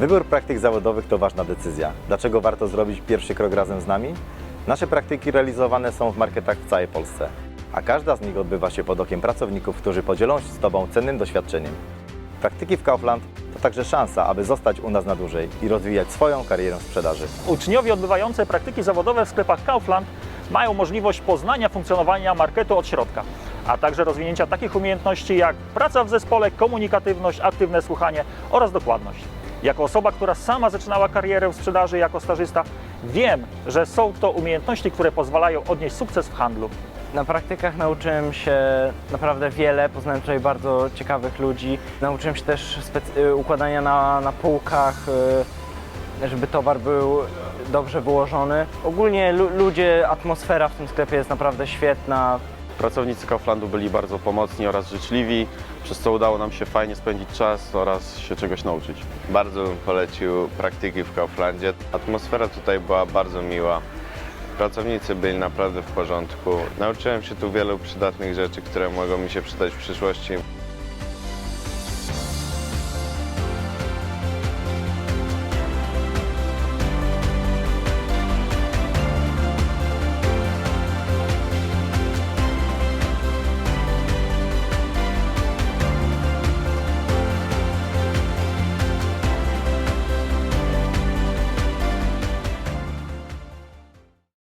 Wybór praktyk zawodowych to ważna decyzja. Dlaczego warto zrobić pierwszy krok razem z nami? Nasze praktyki realizowane są w marketach w całej Polsce, a każda z nich odbywa się pod okiem pracowników, którzy podzielą się z Tobą cennym doświadczeniem. Praktyki w Kaufland to także szansa, aby zostać u nas na dłużej i rozwijać swoją karierę sprzedaży. Uczniowie odbywający praktyki zawodowe w sklepach Kaufland mają możliwość poznania funkcjonowania marketu od środka, a także rozwinięcia takich umiejętności jak praca w zespole, komunikatywność, aktywne słuchanie oraz dokładność. Jako osoba, która sama zaczynała karierę w sprzedaży jako stażysta, wiem, że są to umiejętności, które pozwalają odnieść sukces w handlu. Na praktykach nauczyłem się naprawdę wiele, poznałem tutaj bardzo ciekawych ludzi. Nauczyłem się też y, układania na, na półkach, y, żeby towar był dobrze wyłożony. Ogólnie lu- ludzie, atmosfera w tym sklepie jest naprawdę świetna. Pracownicy Kauflandu byli bardzo pomocni oraz życzliwi, przez co udało nam się fajnie spędzić czas oraz się czegoś nauczyć. Bardzo bym polecił praktyki w Kauflandzie. Atmosfera tutaj była bardzo miła. Pracownicy byli naprawdę w porządku. Nauczyłem się tu wielu przydatnych rzeczy, które mogą mi się przydać w przyszłości.